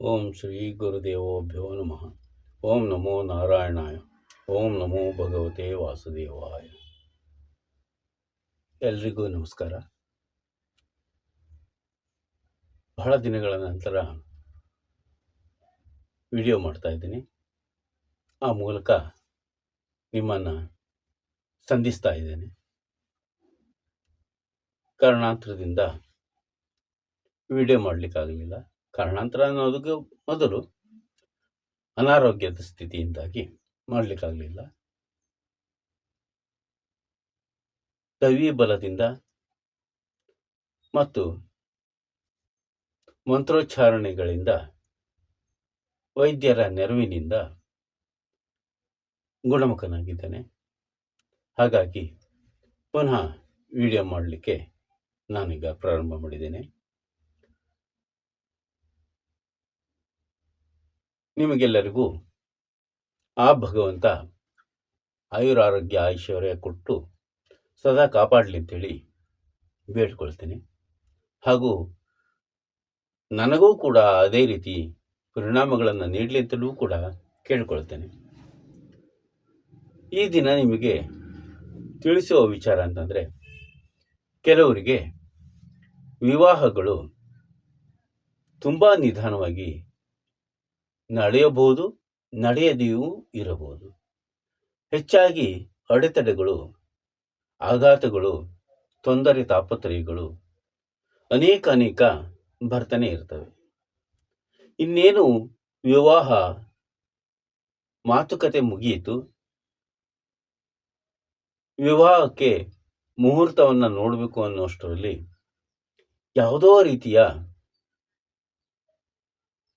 ಓಂ ಶ್ರೀ ಗುರುದೇವೋಭ್ಯೋ ನಮಃ. ಓಂ ನಮೋ ನಾರಾಯಣಾಯ. ಓಂ ನಮೋ ಭಗವತೆ ವಾಸುದೇವಾಯ. ಎಲ್ರಿಗೂ ನಮಸ್ಕಾರ. ಬಹಳ ದಿನಗಳ ನಂತರ ವಿಡಿಯೋ ಮಾಡ್ತಾ ಇದ್ದೀನಿ. ಆ ಮೂಲಕ ನಿಮ್ಮನ್ನು ಸಂಧಿಸ್ತಾ ಇದ್ದೇನೆ. ಕಾರಣಾಂತರದಿಂದ ವಿಡಿಯೋ ಮಾಡಲಿಕ್ಕಾಗಲಿಲ್ಲ. ಕಾರಣಾಂತರ ಅನ್ನೋದಕ್ಕೆ ಮೊದಲು ಅನಾರೋಗ್ಯದ ಸ್ಥಿತಿಯಿಂದಾಗಿ ಮಾಡಲಿಕ್ಕಾಗಲಿಲ್ಲ. ಕವಿ ಬಲದಿಂದ ಮತ್ತು ಮಂತ್ರೋಚ್ಚಾರಣೆಗಳಿಂದ, ವೈದ್ಯರ ನೆರವಿನಿಂದ ಗುಣಮುಖನಾಗಿದ್ದೇನೆ. ಹಾಗಾಗಿ ಪುನಃ ವಿಡಿಯೋ ಮಾಡಲಿಕ್ಕೆ ನಾನೀಗ ಪ್ರಾರಂಭ ಮಾಡಿದ್ದೇನೆ. ನಿಮಗೆಲ್ಲರಿಗೂ ಆ ಭಗವಂತ ಆಯುರಾರೋಗ್ಯ ಐಶ್ವರ್ಯ ಕೊಟ್ಟು ಸದಾ ಕಾಪಾಡಲಿ ಅಂತೇಳಿ ಬೇಡ್ಕೊಳ್ತೇನೆ. ಹಾಗೂ ನನಗೂ ಕೂಡ ಅದೇ ರೀತಿ ಪರಿಣಾಮಗಳನ್ನು ನೀಡಲಿ ಅಂತಲೂ ಕೂಡ ಕೇಳ್ಕೊಳ್ತೇನೆ. ಈ ದಿನ ನಿಮಗೆ ತಿಳಿಸುವ ವಿಚಾರ ಅಂತಂದರೆ, ಕೆಲವರಿಗೆ ವಿವಾಹಗಳು ತುಂಬ ನಿಧಾನವಾಗಿ ನಡೆಯಬಹುದು, ನಡೆಯದೆಯೂ ಇರಬಹುದು. ಹೆಚ್ಚಾಗಿ ಅಡೆತಡೆಗಳು, ಆಘಾತಗಳು, ತೊಂದರೆ, ತಾಪತ್ರಯಗಳು, ಅನೇಕ ಅನೇಕ ಬರ್ತನೆ ಇರ್ತವೆ. ಇನ್ನೇನು ವಿವಾಹ ಮಾತುಕತೆ ಮುಗಿಯಿತು, ವಿವಾಹಕ್ಕೆ ಮುಹೂರ್ತವನ್ನು ನೋಡಬೇಕು ಅನ್ನೋಷ್ಟರಲ್ಲಿ ಯಾವುದೋ ರೀತಿಯ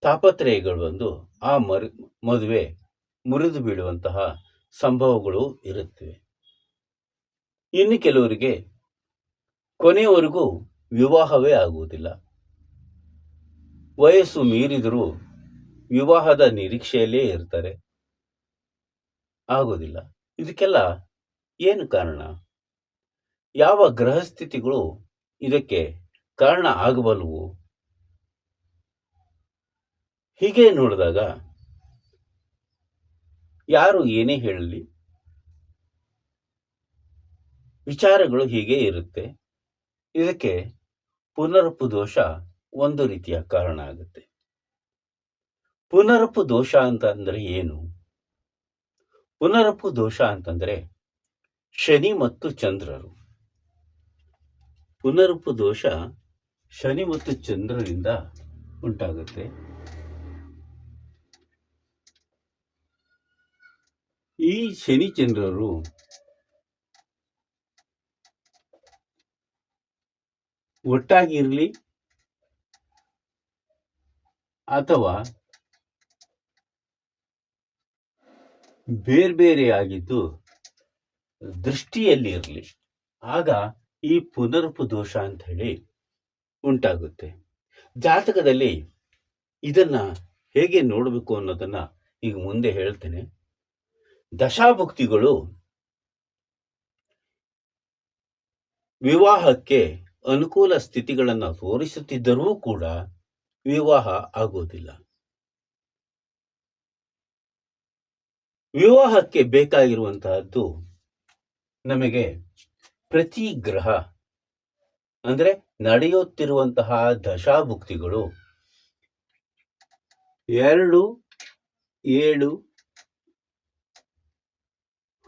ತಾಪತ್ರಯಗಳು ಬಂದು ಆ ಮರು, ಮದುವೆ ಮುರಿದು ಬೀಳುವಂತಹ ಸಂಭವಗಳು ಇರುತ್ತವೆ. ಇನ್ನು ಕೆಲವರಿಗೆ ಕೊನೆಯವರೆಗೂ ವಿವಾಹವೇ ಆಗುವುದಿಲ್ಲ. ವಯಸ್ಸು ಮೀರಿದರೂ ವಿವಾಹದ ನಿರೀಕ್ಷೆಯಲ್ಲೇ ಇರ್ತಾರೆ. ಆಗೋದಿಲ್ಲ ಇದಕ್ಕೆಲ್ಲ ಏನು ಕಾರಣ? ಯಾವ ಗ್ರಹಸ್ಥಿತಿಗಳು ಇದಕ್ಕೆ ಕಾರಣ ಆಗಬಲ್ಲವು? ಹೀಗೆ ನೋಡಿದಾಗ ಯಾರು ಏನೇ ಹೇಳಲಿ, ವಿಚಾರಗಳು ಹೀಗೆ ಇರುತ್ತೆ. ಇದಕ್ಕೆ ಪುನರಪು ದೋಷ ಒಂದು ರೀತಿಯ ಕಾರಣ ಆಗುತ್ತೆ. ಪುನರಪು ದೋಷ ಅಂತಂದ್ರೆ ಏನು? ಪುನರಪು ದೋಷ ಅಂತಂದ್ರೆ ಶನಿ ಮತ್ತು ಚಂದ್ರರು. ಪುನರಪು ದೋಷ ಶನಿ ಮತ್ತು ಚಂದ್ರರಿಂದ ಉಂಟಾಗುತ್ತೆ. ಈ ಶನಿಚಂದ್ರರು ಒಟ್ಟಾಗಿರಲಿ ಅಥವಾ ದೃಷ್ಟಿಯಲ್ಲಿ ಇರಲಿ ಆಗ ಈ ಪುನರುಪು ದೋಷ ಅಂತ ಹೇಳಿ ಉಂಟಾಗುತ್ತೆ ಜಾತಕದಲ್ಲಿ ಇದನ್ನ ಹೇಗೆ ನೋಡಬೇಕು ಅನ್ನೋದನ್ನ ಈಗ ಮುಂದೆ ಹೇಳ್ತೇನೆ. ದಶಾಭುಕ್ತಿಗಳು ವಿವಾಹಕ್ಕೆ ಅನುಕೂಲ ಸ್ಥಿತಿಗಳನ್ನು ತೋರಿಸುತ್ತಿದ್ದರೂ ಕೂಡ ವಿವಾಹ ಆಗುವುದಿಲ್ಲ ವಿವಾಹಕ್ಕೆ ಬೇಕಾಗಿರುವಂತಹದ್ದು ನಮಗೆ ಪ್ರತಿ ಗ್ರಹ, ಅಂದ್ರೆ ನಡೆಯುತ್ತಿರುವಂತಹ ದಶಾಭುಕ್ತಿಗಳು ಎರಡು, ಏಳು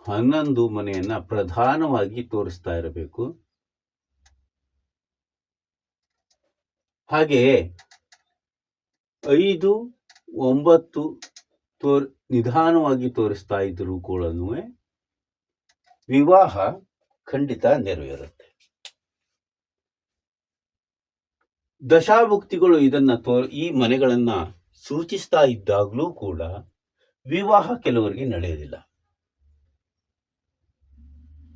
ಹನ್ನೊಂದು ಮನೆಯನ್ನ ಪ್ರಧಾನವಾಗಿ ತೋರಿಸ್ತಾ ಇರಬೇಕು. ಹಾಗೆಯೇ ಐದು, ಒಂಬತ್ತು ತೋರ್, ನಿಧಾನವಾಗಿ ತೋರಿಸ್ತಾ ಇದ್ರು ಕೂಡ ವಿವಾಹ ಖಂಡಿತ ನೆರವೇರುತ್ತೆ. ದಶಾಭುಕ್ತಿಗಳು ಇದನ್ನ ತೋ, ಈ ಮನೆಗಳನ್ನ ಸೂಚಿಸ್ತಾ ಇದ್ದಾಗಲೂ ಕೂಡ ವಿವಾಹ ಕೆಲವರಿಗೆ ನಡೆಯೋದಿಲ್ಲ.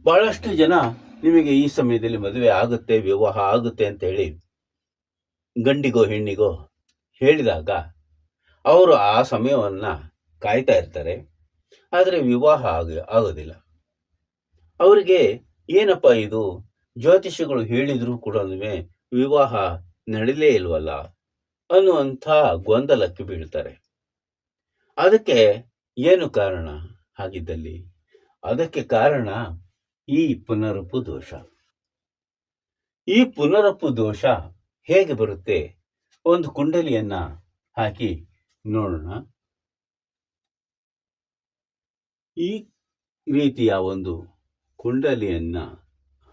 ಬಹಳಷ್ಟು ಜನ ನಿಮಗೆ ಈ ಸಮಯದಲ್ಲಿ ಮದುವೆ ಆಗುತ್ತೆ, ವಿವಾಹ ಆಗುತ್ತೆ ಅಂತ ಹೇಳಿ ಗಂಡಿಗೋ, ಹೆಣ್ಣಿಗೋ ಹೇಳಿದಾಗ ಅವರು ಆ ಸಮಯವನ್ನ ಕಾಯ್ತಾ ಇರ್ತಾರೆ. ಆದರೆ ವಿವಾಹ ಆಗ, ಆಗೋದಿಲ್ಲ. ಅವರಿಗೆ ಏನಪ್ಪ ಇದು? ಜ್ಯೋತಿಷಿಗಳು ಹೇಳಿದರೂ ಕೂಡ ವಿವಾಹ ನಡೀಲೇ ಇಲ್ವಲ್ಲ ಅನ್ನುವಂಥ ಗೊಂದಲಕ್ಕೆ ಬೀಳ್ತಾರೆ. ಅದಕ್ಕೆ ಏನು ಕಾರಣ ಹಾಗಿದ್ದಲ್ಲಿ? ಅದಕ್ಕೆ ಕಾರಣ ಈ ಪುನರಪು ದೋಷ. ಈ ಪುನರಪ್ಪು ದೋಷ ಹೇಗೆ ಬರುತ್ತೆ? ಒಂದು ಕುಂಡಲಿಯನ್ನ ಹಾಕಿ ನೋಡೋಣ. ಈ ರೀತಿಯ ಒಂದು ಕುಂಡಲಿಯನ್ನ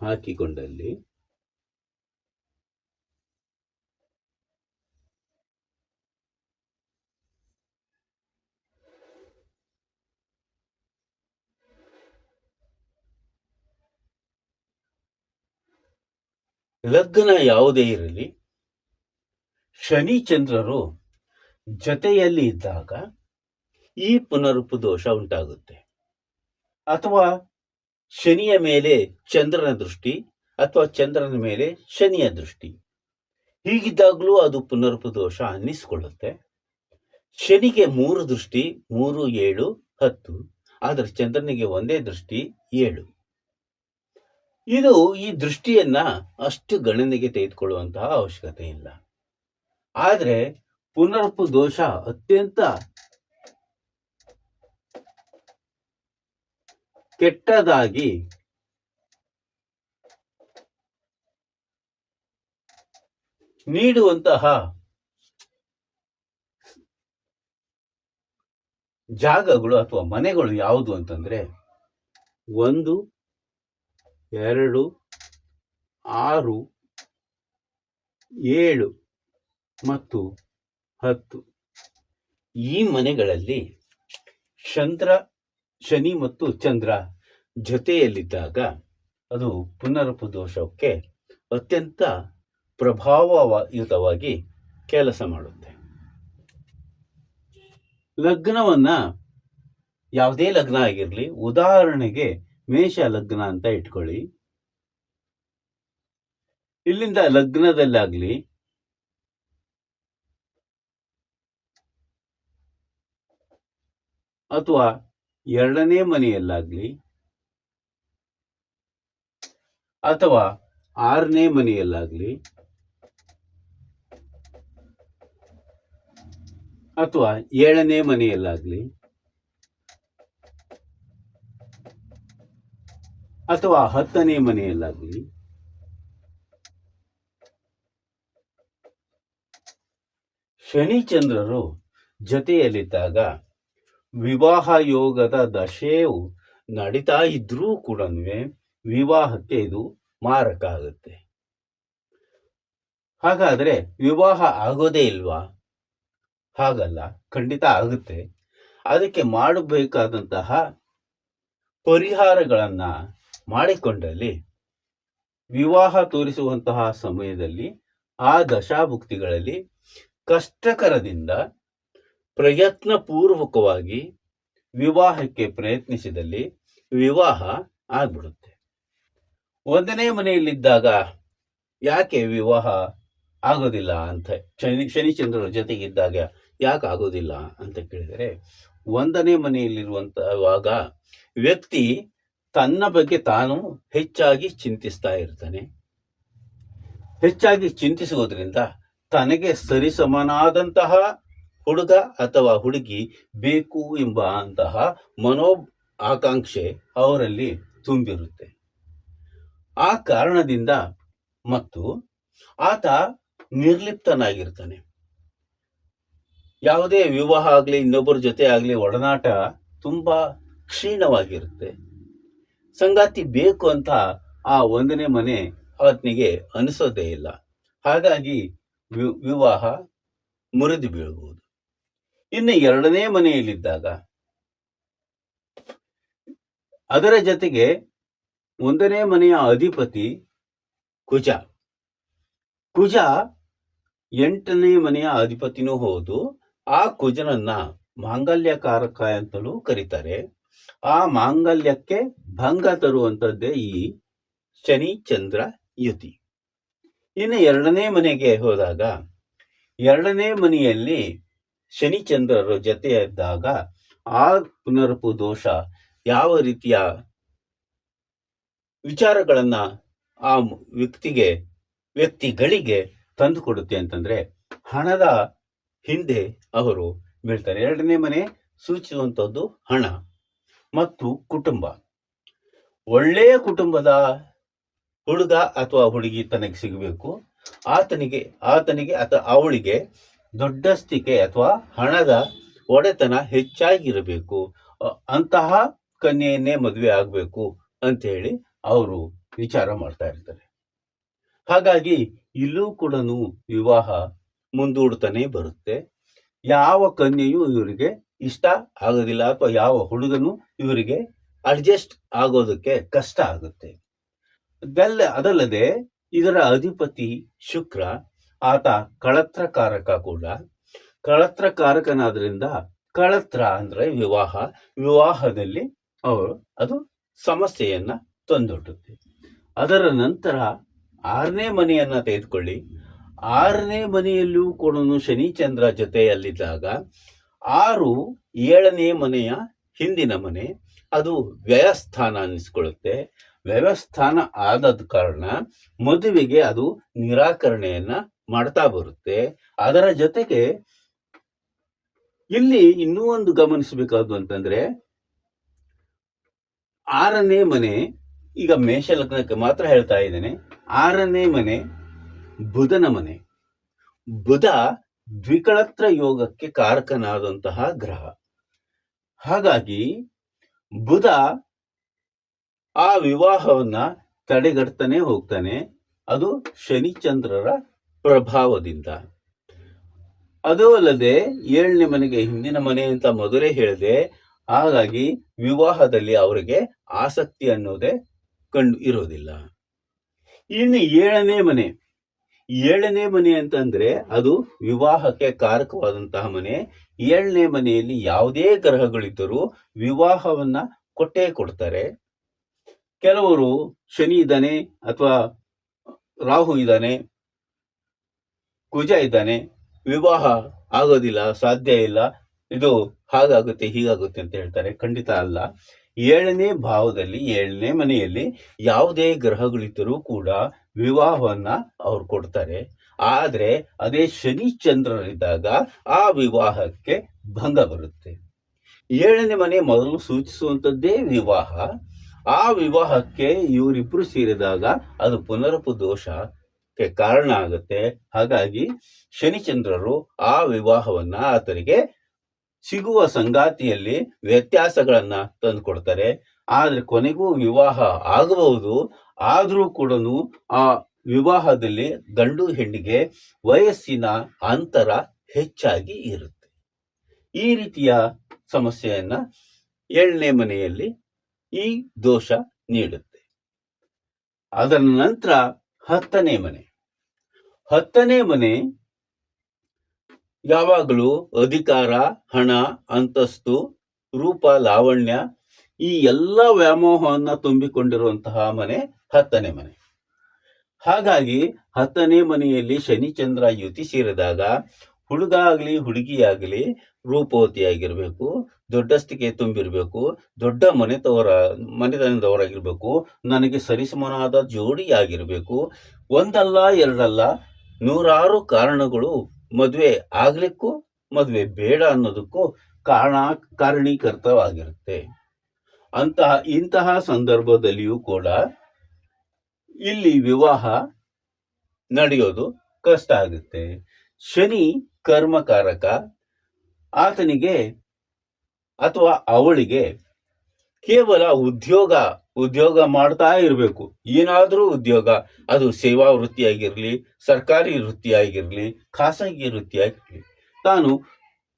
ಹಾಕಿಕೊಂಡಲ್ಲಿ ಲಗ್ನ ಯಾವುದೇ ಇರಲಿ ಶನಿ ಚಂದ್ರರು ಜೊತೆಯಲ್ಲಿ ಇದ್ದಾಗ ಈ ಪುನರುಪು ದೋಷ ಉಂಟಾಗುತ್ತೆ. ಅಥವಾ ಶನಿಯ ಮೇಲೆ ಚಂದ್ರನ ದೃಷ್ಟಿ, ಅಥವಾ ಚಂದ್ರನ ಮೇಲೆ ಶನಿಯ ದೃಷ್ಟಿ. ಹೀಗಿದ್ದಾಗಲೂ ಅದು ಪುನರುಪು ದೋಷ ಅನ್ನಿಸ್ಕೊಳ್ಳುತ್ತೆ. ಶನಿಗೆ ಮೂರು ದೃಷ್ಟಿ, ಮೂರು, ಏಳು, ಹತ್ತು. ಆದರೆ ಚಂದ್ರನಿಗೆ ಒಂದೇ ದೃಷ್ಟಿ, ಏಳು. ಇದು ಈ ದೃಷ್ಟಿಯನ್ನ ಅಷ್ಟು ಗಣನೆಗೆ ತೆಗೆದುಕೊಳ್ಳುವಂತಹ ಅವಶ್ಯಕತೆ ಇಲ್ಲ. ಆದರೆ ಪುನರಪು ದೋಷ ಅತ್ಯಂತ ಕೆಟ್ಟದಾಗಿ ನೀಡುವಂತಹ ಜಾಗಗಳು ಅಥವಾ ಮನೆಗಳು ಯಾವುದು ಅಂತಂದ್ರೆ ಒಂದು ಎರಡು, ಆರು, ಏಳು ಮತ್ತು ಹತ್ತು. ಈ ಮನೆಗಳಲ್ಲಿ ಚಂದ್ರ ಶನಿ ಮತ್ತು ಚಂದ್ರ ಜೊತೆಯಲ್ಲಿದ್ದಾಗ ಅದು ಪುನರಪು ದೋಷಕ್ಕೆ ಅತ್ಯಂತ ಪ್ರಭಾವಯುತವಾಗಿ ಕೆಲಸ ಮಾಡುತ್ತೆ. ಲಗ್ನವನ್ನ ಯಾವುದೇ ಲಗ್ನ ಆಗಿರಲಿ, ಉದಾಹರಣೆಗೆ ಮೇಷ ಲಗ್ನ ಅಂತ ಇಟ್ಕೊಳ್ಳಿ. ಇಲ್ಲಿಂದ ಲಗ್ನದಲ್ಲಾಗ್ಲಿ ಅಥವಾ ಎರಡನೇ ಮನೆಯಲ್ಲಾಗ್ಲಿ ಅಥವಾ ಆರನೇ ಮನೆಯಲ್ಲಾಗ್ಲಿ ಅಥವಾ ಏಳನೇ ಮನೆಯಲ್ಲಾಗ್ಲಿ ಅಥವಾ ಹತ್ತನೇ ಮನೆಯಲ್ಲಾಗಲಿ? ಶನಿಚಂದ್ರರು ಜೊತೆಯಲ್ಲಿದ್ದಾಗ ವಿವಾಹ ಯೋಗದ ದಶೆಯು ನಡೀತಾ ಇದ್ರೂ ಕೂಡ ವಿವಾಹಕ್ಕೆ ಇದು ಮಾರಕ ಆಗುತ್ತೆ. ಹಾಗಾದ್ರೆ ವಿವಾಹ ಆಗೋದೇ ಇಲ್ವಾ? ಹಾಗಲ್ಲ, ಖಂಡಿತ ಆಗುತ್ತೆ. ಅದಕ್ಕೆ ಮಾಡಬೇಕಾದಂತಹ ಪರಿಹಾರಗಳನ್ನ ಮಾಡಿಕೊಂಡಲ್ಲಿ ವಿವಾಹ ತೋರಿಸುವಂತಹ ಸಮಯದಲ್ಲಿ ಆ ದಶಾಭುಕ್ತಿಗಳಲ್ಲಿ ಕಷ್ಟಕರದಿಂದ ಪ್ರಯತ್ನ ಪೂರ್ವಕವಾಗಿ ವಿವಾಹಕ್ಕೆ ಪ್ರಯತ್ನಿಸಿದಲ್ಲಿ ವಿವಾಹ ಆಗ್ಬಿಡುತ್ತೆ. ಒಂದನೇ ಮನೆಯಲ್ಲಿದ್ದಾಗ ಯಾಕೆ ವಿವಾಹ ಆಗೋದಿಲ್ಲ ಅಂತ, ಶನಿ ಶನಿಚಂದ್ರರ ಜೊತೆಗಿದ್ದಾಗ ಯಾಕೆ ಆಗೋದಿಲ್ಲ ಅಂತ ಕೇಳಿದರೆ, ಒಂದನೇ ಮನೆಯಲ್ಲಿರುವಂತವಾಗ ವ್ಯಕ್ತಿ ತನ್ನ ಬಗ್ಗೆ ತಾನು ಹೆಚ್ಚಾಗಿ ಚಿಂತಿಸ್ತಾ ಇರ್ತಾನೆ. ಹೆಚ್ಚಾಗಿ ಚಿಂತಿಸುವುದರಿಂದ ತನಗೆ ಸರಿಸಮನಾದಂತಹ ಹುಡುಗ ಅಥವಾ ಹುಡುಗಿ ಬೇಕು ಎಂಬ ಅಂತಹ ಮನೋ ಆಕಾಂಕ್ಷೆ ಅವರಲ್ಲಿ ತುಂಬಿರುತ್ತೆ. ಆ ಕಾರಣದಿಂದ ಮತ್ತು ಆತ ನಿರ್ಲಿಪ್ತನಾಗಿರ್ತಾನೆ. ಯಾವುದೇ ವಿವಾಹ ಆಗಲಿ, ಇನ್ನೊಬ್ಬರ ಜೊತೆ ಆಗಲಿ ಒಡನಾಟ ತುಂಬ ಕ್ಷೀಣವಾಗಿರುತ್ತೆ. ಸಂಗಾತಿ ಬೇಕು ಅಂತ ಆ ಒಂದನೇ ಮನೆ ಆತ್ನಿಗೆ ಅನಿಸೋದೇ ಇಲ್ಲ. ಹಾಗಾಗಿ ವಿವಾಹ ಮುರಿದು ಬೀಳಬಹುದು ಇನ್ನು ಎರಡನೇ ಮನೆಯಲ್ಲಿದ್ದಾಗ ಅದರ ಜೊತೆಗೆ ಒಂದನೇ ಮನೆಯ ಅಧಿಪತಿ ಕುಜ. ಕುಜ ಎಂಟನೇ ಮನೆಯ ಅಧಿಪತಿನೂ ಹೌದು. ಆ ಕುಜನನ್ನ ಮಾಂಗಲ್ಯಕಾರಕ ಅಂತಲೂ ಕರೀತಾರೆ. ಆ ಮಾಂಗಲ್ಯಕ್ಕೆ ಭಂಗ ತರುವಂತದ್ದೇ ಈ ಶನಿ, ಚಂದ್ರ, ಯುತಿ. ಇನ್ನು ಎರಡನೇ ಮನೆಗೆ ಹೋದಾಗ, ಎರಡನೇ ಮನೆಯಲ್ಲಿ ಶನಿ, ಚಂದ್ರರು ಜೊತೆ ಇದ್ದಾಗ ಆ ಪುನರ್ಪು ದೋಷ ಯಾವ ರೀತಿಯ ವಿಚಾರಗಳನ್ನ ಆ ವ್ಯಕ್ತಿಗೆ, ವ್ಯಕ್ತಿಗಳಿಗೆ ತಂದು ಕೊಡುತ್ತೆ ಅಂತಂದ್ರೆ ಹಣದ ಹಿಂದೆ ಅವರು ಬೀಳ್ತಾರೆ. ಎರಡನೇ ಮನೆ ಸೂಚಿಸುವಂಥದ್ದು ಹಣ. ಮತ್ತು ಕುಟುಂಬ. ಒಳ್ಳೆಯ ಕುಟುಂಬದ ಹುಡುಗ ಅಥವಾ ಹುಡುಗಿ ತನಗೆ ಸಿಗಬೇಕು. ಆತನಿಗೆ ಆತನಿಗೆ ಅಥವಾ ಅವಳಿಗೆ ದೊಡ್ಡಸ್ತಿಕೆ ಅಥವಾ ಹಣದ ಒಡೆತನ ಹೆಚ್ಚಾಗಿರಬೇಕು. ಅಂತಹ ಕನ್ಯೆಯನ್ನೇ ಮದುವೆ ಆಗಬೇಕು ಅಂತ ಹೇಳಿ ಅವರು ವಿಚಾರ ಮಾಡ್ತಾ ಇರ್ತಾರೆ. ಹಾಗಾಗಿ ಇಲ್ಲೂ ಕೂಡ ವಿವಾಹ ಮುಂದೂಡ್ತಾನೆ ಬರುತ್ತೆ. ಯಾವ ಕನ್ಯೆಯೂ ಇವರಿಗೆ ಇಷ್ಟ ಆಗೋದಿಲ್ಲ ಅಥವಾ ಯಾವ ಹುಡುಗನು ಇವರಿಗೆ ಅಡ್ಜಸ್ಟ್ ಆಗೋದಕ್ಕೆ ಕಷ್ಟ ಆಗುತ್ತೆ. ಬೆಲ್ಲ ಅದಲ್ಲದೆ ಇದರ ಅಧಿಪತಿ ಶುಕ್ರ, ಆತ ಕಳತ್ರಕಾರಕ ಕೂಡ. ಕಳತ್ರಕಾರಕನಾದ್ರಿಂದ ಕಳತ್ರ ಅಂದ್ರೆ ವಿವಾಹ, ವಿವಾಹದಲ್ಲಿ ಅವರು ಅದು ಸಮಸ್ಯೆಯನ್ನ ತಂದೊಡ್ಡುತ್ತೆ. ಅದರ ನಂತರ ಆರನೇ ಮನೆಯನ್ನ ತೆಗೆದುಕೊಳ್ಳಿ. ಆರನೇ ಮನೆಯಲ್ಲೂ ಕೂಡ ಶನಿಚಂದ್ರ ಜೊತೆಯಲ್ಲಿದ್ದಾಗ ಆರು ಏಳನೇ ಮನೆಯ ಹಿಂದಿನ ಮನೆ, ಅದು ವ್ಯಯಸ್ಥಾನ ಅನ್ನಿಸ್ಕೊಳ್ಳುತ್ತೆ. ವ್ಯವಸ್ಥಾನ ಆದದ ಕಾರಣ ಮದುವೆಗೆ ಅದು ನಿರಾಕರಣೆಯನ್ನ ಮಾಡ್ತಾ ಬರುತ್ತೆ. ಅದರ ಜೊತೆಗೆ ಇಲ್ಲಿ ಇನ್ನೂ ಒಂದು ಗಮನಿಸಬೇಕಾದ್ದು ಅಂತಂದ್ರೆ, ಆರನೇ ಮನೆ, ಈಗ ಮೇಷ ಲಗ್ನಕ್ಕೆ ಮಾತ್ರ ಹೇಳ್ತಾ ಇದ್ದೇನೆ. ಆರನೇ ಮನೆ, ಬುಧನ ಮನೆ. ಬುಧ ದ್ವಿಕಳತ್ರ ಯೋಗಕ್ಕೆ ಕಾರಕನಾದಂತಹ ಗ್ರಹ. ಹಾಗಾಗಿ ಬುಧ ಆ ವಿವಾಹವನ್ನ ತಡೆಗಟ್ತಾನೆ ಹೋಗ್ತಾನೆ. ಅದು ಶನಿಚಂದ್ರರ ಪ್ರಭಾವದಿಂದ. ಅದು ಅಲ್ಲದೆ ಏಳನೇ ಮನೆಗೆ ಹಿಂದಿನ ಮನೆ ಅಂತ ಮೊದಲೇ ಹೇಳಿದೆ. ಹಾಗಾಗಿ ವಿವಾಹದಲ್ಲಿ ಅವರಿಗೆ ಆಸಕ್ತಿ ಅನ್ನೋದೇ ಕಂಡು ಇರೋದಿಲ್ಲ. ಇನ್ನು ಏಳನೇ ಮನೆ ಏಳನೇ ಮನೆ ಅಂತಂದ್ರೆ ಅದು ವಿವಾಹಕ್ಕೆ ಕಾರಕವಾದಂತಹ ಮನೆ. ಏಳನೇ ಮನೆಯಲ್ಲಿ ಯಾವುದೇ ಗ್ರಹಗಳಿದ್ದರೂ ವಿವಾಹವನ್ನ ಕೊಟ್ಟೇ ಕೊಡ್ತಾರೆ. ಕೆಲವರು ಶನಿ ಇದ್ದಾನೆ ಅಥವಾ ರಾಹು ಇದ್ದಾನೆ, ಕುಜ ಇದ್ದಾನೆ, ವಿವಾಹ ಆಗೋದಿಲ್ಲ, ಸಾಧ್ಯ ಇಲ್ಲ, ಇದು ಹಾಗಾಗುತ್ತೆ, ಹೀಗಾಗುತ್ತೆ ಅಂತ ಹೇಳ್ತಾರೆ. ಖಂಡಿತ ಅಲ್ಲ. ಏಳನೇ ಭಾವದಲ್ಲಿ, ಏಳನೇ ಮನೆಯಲ್ಲಿ ಯಾವುದೇ ಗ್ರಹಗಳಿದ್ದರೂ ಕೂಡ ವಿವಾಹವನ್ನ ಅವ್ರು ಕೊಡ್ತಾರೆ. ಆದ್ರೆ ಅದೇ ಶನಿ ಚಂದ್ರನಿದ್ದಾಗ ಆ ವಿವಾಹಕ್ಕೆ ಭಂಗ ಬರುತ್ತೆ. ಏಳನೇ ಮನೆ ಮೊದಲು ಸೂಚಿಸುವಂಥದ್ದೇ ವಿವಾಹ. ಆ ವಿವಾಹಕ್ಕೆ ಇವರಿಬ್ರು ಸೇರಿದಾಗ ಅದು ಪುನರಪು ದೋಷಕ್ಕೆ ಕಾರಣ ಆಗುತ್ತೆ. ಹಾಗಾಗಿ ಶನಿಚಂದ್ರರು ಆ ವಿವಾಹವನ್ನ ಆತನಿಗೆ ಸಿಗುವ ಸಂಗಾತಿಯಲ್ಲಿ ವ್ಯತ್ಯಾಸಗಳನ್ನ ತಂದುಕೊಡ್ತಾರೆ ಆದ್ರೆ ಕೊನೆಗೂ ವಿವಾಹ ಆಗಬಹುದು. ಆದರೂ ಕೂಡ ಆ ವಿವಾಹದಲ್ಲಿ ಗಂಡು ಹೆಣ್ಣಿಗೆ ವಯಸ್ಸಿನ ಅಂತರ ಹೆಚ್ಚಾಗಿ ಇರುತ್ತೆ. ಈ ರೀತಿಯ ಸಮಸ್ಯೆಯನ್ನ ಏಳನೇ ಮನೆಯಲ್ಲಿ ಈ ದೋಷ ನೀಡುತ್ತೆ. ಅದರ ನಂತರ ಹತ್ತನೇ ಮನೆ. ಹತ್ತನೇ ಮನೆ ಯಾವಾಗಲೂ ಅಧಿಕಾರ, ಹಣ, ಅಂತಸ್ತು, ರೂಪ, ಲಾವಣ್ಯ ಈ ಎಲ್ಲ ವ್ಯಾಮೋಹವನ್ನ ತುಂಬಿಕೊಂಡಿರುವಂತಹ ಮನೆ ಹತ್ತನೇ ಮನೆ. ಹಾಗಾಗಿ ಹತ್ತನೇ ಮನೆಯಲ್ಲಿ ಶನಿಚಂದ್ರ ಯುತಿ ಸೇರಿದಾಗ ಹುಡುಗ ಆಗಲಿ ಹುಡುಗಿಯಾಗಲಿ ರೂಪವತಿಯಾಗಿರ್ಬೇಕು, ದೊಡ್ಡಸ್ತಿಕೆ ತುಂಬಿರಬೇಕು, ದೊಡ್ಡ ಮನೆತವರ ಮನೆತನದವರಾಗಿರ್ಬೇಕು ನನಗೆ ಸರಿಸಮನಾದ ಜೋಡಿಯಾಗಿರ್ಬೇಕು ಒಂದಲ್ಲ, ಎರಡಲ್ಲ, ನೂರಾರು ಕಾರಣಗಳು ಮದುವೆ ಆಗ್ಲಿಕ್ಕೂ, ಮದುವೆ ಬೇಡ ಅನ್ನೋದಕ್ಕೂ ಕಾರಣ ಕಾರಣೀಕರ್ತವಾಗಿರುತ್ತೆ ಅಂತಹ ಇಂತಹ ಸಂದರ್ಭದಲ್ಲಿಯೂ ಕೂಡ ಇಲ್ಲಿ ವಿವಾಹ ನಡೆಯೋದು ಕಷ್ಟ ಆಗುತ್ತೆ. ಶನಿ ಕರ್ಮಕಾರಕ. ಆತನಿಗೆ ಅಥವಾ ಅವಳಿಗೆ ಕೇವಲ ಉದ್ಯೋಗ ಉದ್ಯೋಗ ಮಾಡ್ತಾ ಇರಬೇಕು. ಏನಾದರೂ ಉದ್ಯೋಗ. ಅದು ಸೇವಾ ವೃತ್ತಿಯಾಗಿರಲಿ, ಸರ್ಕಾರಿ ವೃತ್ತಿಯಾಗಿರಲಿ, ಖಾಸಗಿ ವೃತ್ತಿಯಾಗಿರಲಿ. ತಾನು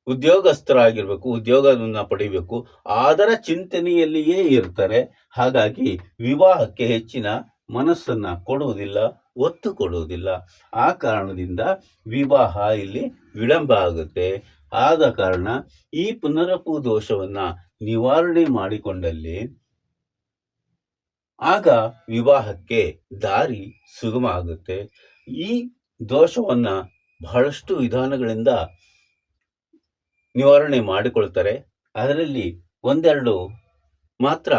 ಉದ್ಯೋಗಸ್ಥರಾಗಿರ್ಬೇಕು, ಉದ್ಯೋಗವನ್ನು ಪಡಿಬೇಕು, ಅದರ ಚಿಂತನೆಯಲ್ಲಿಯೇ ಇರ್ತಾರೆ. ಹಾಗಾಗಿ ವಿವಾಹಕ್ಕೆ ಹೆಚ್ಚಿನ ಮನಸ್ಸನ್ನ ಕೊಡುವುದಿಲ್ಲ, ಒತ್ತು ಕೊಡುವುದಿಲ್ಲ. ಆ ಕಾರಣದಿಂದ ವಿವಾಹ ಇಲ್ಲಿ ವಿಳಂಬ ಆಗುತ್ತೆ. ಆದ ಕಾರಣ ಈ ಪುನರಪು ದೋಷವನ್ನ ನಿವಾರಣೆ ಮಾಡಿಕೊಂಡಲ್ಲಿ ಆಗ ವಿವಾಹಕ್ಕೆ ದಾರಿ ಸುಗಮ ಆಗುತ್ತೆ. ಈ ದೋಷವನ್ನ ಬಹಳಷ್ಟು ವಿಧಾನಗಳಿಂದ ನಿವಾರಣೆ ಮಾಡಿಕೊಳ್ತಾರೆ. ಅದರಲ್ಲಿ ಒಂದೆರಡು ಮಾತ್ರ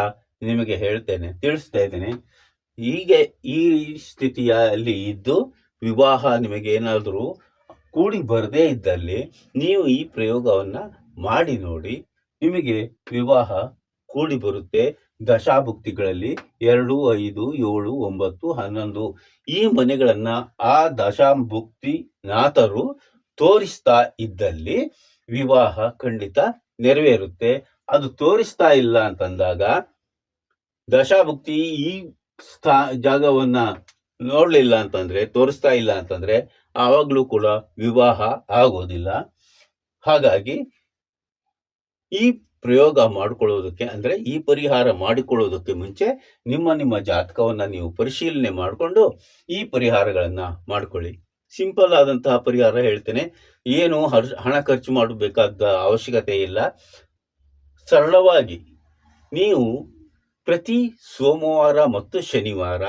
ನಿಮಗೆ ಹೇಳ್ತೇನೆ, ತಿಳಿಸ್ತಾ ಇದ್ದೇನೆ. ಹೀಗೆ ಈ ಸ್ಥಿತಿಯಲ್ಲಿ ಇದ್ದು ವಿವಾಹ ನಿಮಗೆ ಏನಾದರೂ ಕೂಡಿ ಬರದೇ ಇದ್ದಲ್ಲಿ ನೀವು ಈ ಪ್ರಯೋಗವನ್ನು ಮಾಡಿ ನೋಡಿ, ನಿಮಗೆ ವಿವಾಹ ಕೂಡಿ ಬರುತ್ತೆ. ದಶಾಭುಕ್ತಿಗಳಲ್ಲಿ ಎರಡು, ಐದು, ಏಳು, ಒಂಬತ್ತು, ಹನ್ನೊಂದು ಈ ಮನೆಗಳನ್ನು ಆ ದಶಾಭುಕ್ತಿನಾಥರು ತೋರಿಸ್ತಾ ಇದ್ದಲ್ಲಿ ವಿವಾಹ ಖಂಡಿತ ನೆರವೇರುತ್ತೆ. ಅದು ತೋರಿಸ್ತಾ ಇಲ್ಲ ಅಂತಂದಾಗ ದಶಾಭುಕ್ತಿ ಈ ಸ್ಥಾ ಜಾಗವನ್ನ ನೋಡ್ಲಿಲ್ಲ ಅಂತಂದ್ರೆ, ತೋರಿಸ್ತಾ ಇಲ್ಲ ಅಂತಂದ್ರೆ ಆವಾಗ್ಲೂ ಕೂಡ ವಿವಾಹ ಆಗೋದಿಲ್ಲ. ಹಾಗಾಗಿ ಈ ಪ್ರಯೋಗ ಮಾಡಿಕೊಳ್ಳೋದಕ್ಕೆ ಅಂದ್ರೆ ಈ ಪರಿಹಾರ ಮಾಡಿಕೊಳ್ಳೋದಕ್ಕೆ ಮುಂಚೆ ನಿಮ್ಮ ನಿಮ್ಮ ಜಾತಕವನ್ನ ನೀವು ಪರಿಶೀಲನೆ ಮಾಡಿಕೊಂಡು ಈ ಪರಿಹಾರಗಳನ್ನ ಮಾಡ್ಕೊಳ್ಳಿ. ಸಿಂಪಲ್ ಆದಂತಹ ಪರಿಹಾರ ಹೇಳ್ತೇನೆ. ಏನು ಹಣ ಖರ್ಚು ಮಾಡಬೇಕಾದ ಅವಶ್ಯಕತೆ ಇಲ್ಲ. ಸರಳವಾಗಿ ನೀವು ಪ್ರತಿ ಸೋಮವಾರ ಮತ್ತು ಶನಿವಾರ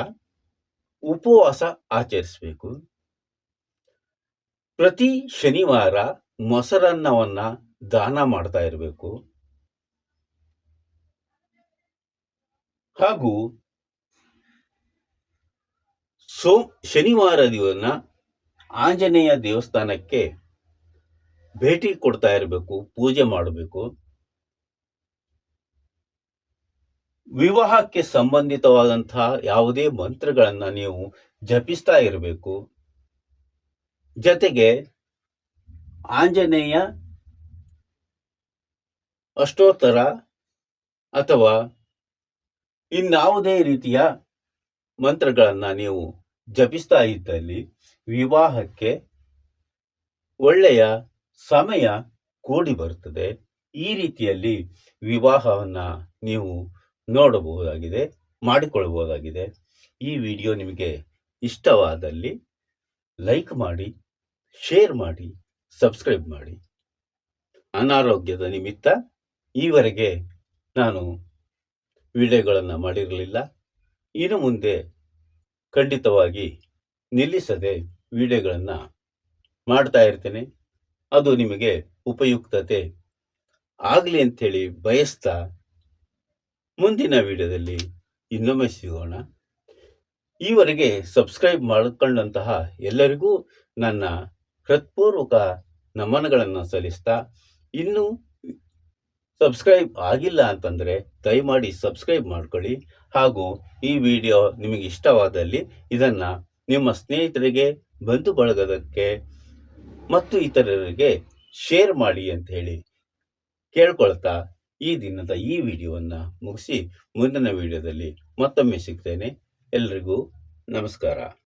ಉಪವಾಸ ಆಚರಿಸಬೇಕು. ಪ್ರತಿ ಶನಿವಾರ ಮೊಸರನ್ನವನ್ನ ದಾನ ಮಾಡ್ತಾ ಇರಬೇಕು. ಹಾಗೂ ಸೋ ಶನಿವಾರ ದಿವನ ಆಂಜನೇಯ ದೇವಸ್ಥಾನಕ್ಕೆ ಭೇಟಿ ಕೊಡ್ತಾ ಇರಬೇಕು, ಪೂಜೆ ಮಾಡಬೇಕು. ವಿವಾಹಕ್ಕೆ ಸಂಬಂಧಿತವಾದಂತಹ ಯಾವುದೇ ಮಂತ್ರಗಳನ್ನ ನೀವು ಜಪಿಸ್ತಾ ಇರಬೇಕು. ಜೊತೆಗೆ ಆಂಜನೇಯ ಅಷ್ಟೋತ್ತರ ಅಥವಾ ಇನ್ಯಾವುದೇ ರೀತಿಯ ಮಂತ್ರಗಳನ್ನ ನೀವು ಜಪಿಸ್ತಾ ಇದ್ದಲ್ಲಿ ವಿವಾಹಕ್ಕೆ ಒಳ್ಳೆಯ ಸಮಯ ಕೂಡಿ ಬರುತ್ತದೆ. ಈ ರೀತಿಯಲ್ಲಿ ವಿವಾಹವನ್ನು ನೀವು ನೋಡಬಹುದಾಗಿದೆ, ಮಾಡಿಕೊಳ್ಳಬಹುದಾಗಿದೆ. ಈ ವಿಡಿಯೋ ನಿಮಗೆ ಇಷ್ಟವಾದಲ್ಲಿ ಲೈಕ್ ಮಾಡಿ, ಶೇರ್ ಮಾಡಿ, ಸಬ್ಸ್ಕ್ರೈಬ್ ಮಾಡಿ. ಅನಾರೋಗ್ಯದ ನಿಮಿತ್ತ ಈವರೆಗೆ ನಾನು ವಿಡಿಯೋಗಳನ್ನು ಮಾಡಿರಲಿಲ್ಲ. ಇನ್ನು ಮುಂದೆ ಖಂಡಿತವಾಗಿ ನಿಲ್ಲಿಸದೆ ವಿಡಿಯೋಗಳನ್ನು ಮಾಡ್ತಾ ಇರ್ತೇನೆ. ಅದು ನಿಮಗೆ ಉಪಯುಕ್ತತೆ. ಆಗಲಿ ಅಂಥೇಳಿ ಬಯಸ್ತಾ ಮುಂದಿನ ವಿಡಿಯೋದಲ್ಲಿ ಇನ್ನೊಮ್ಮೆ ಸಿಗೋಣ. ಈವರೆಗೆ ಸಬ್ಸ್ಕ್ರೈಬ್ ಮಾಡಿಕೊಂಡಂತಹ ಎಲ್ಲರಿಗೂ ನನ್ನ ಹೃತ್ಪೂರ್ವಕ ನಮನಗಳನ್ನು ಸಲ್ಲಿಸ್ತಾ, ಇನ್ನೂ ಸಬ್ಸ್ಕ್ರೈಬ್ ಆಗಿಲ್ಲ ಅಂತಂದರೆ ದಯಮಾಡಿ ಸಬ್ಸ್ಕ್ರೈಬ್ ಮಾಡ್ಕೊಳ್ಳಿ. ಹಾಗೂ ಈ ವಿಡಿಯೋ ನಿಮಗೆ ಇಷ್ಟವಾದಲ್ಲಿ ಇದನ್ನು ನಿಮ್ಮ ಸ್ನೇಹಿತರಿಗೆ ಬಂಧು ಬಳಗದಕ್ಕೆ ಮತ್ತು ಇತರರಿಗೆ ಶೇರ್ ಮಾಡಿ ಅಂತ ಹೇಳಿ ಕೇಳ್ಕೊಳ್ತಾ ಈ ದಿನದ ಈ ವಿಡಿಯೋವನ್ನು ಮುಗಿಸಿ ಮುಂದಿನ ವಿಡಿಯೋದಲ್ಲಿ ಮತ್ತೊಮ್ಮೆ ಸಿಗ್ತೇನೆ. ಎಲ್ರಿಗೂ ನಮಸ್ಕಾರ.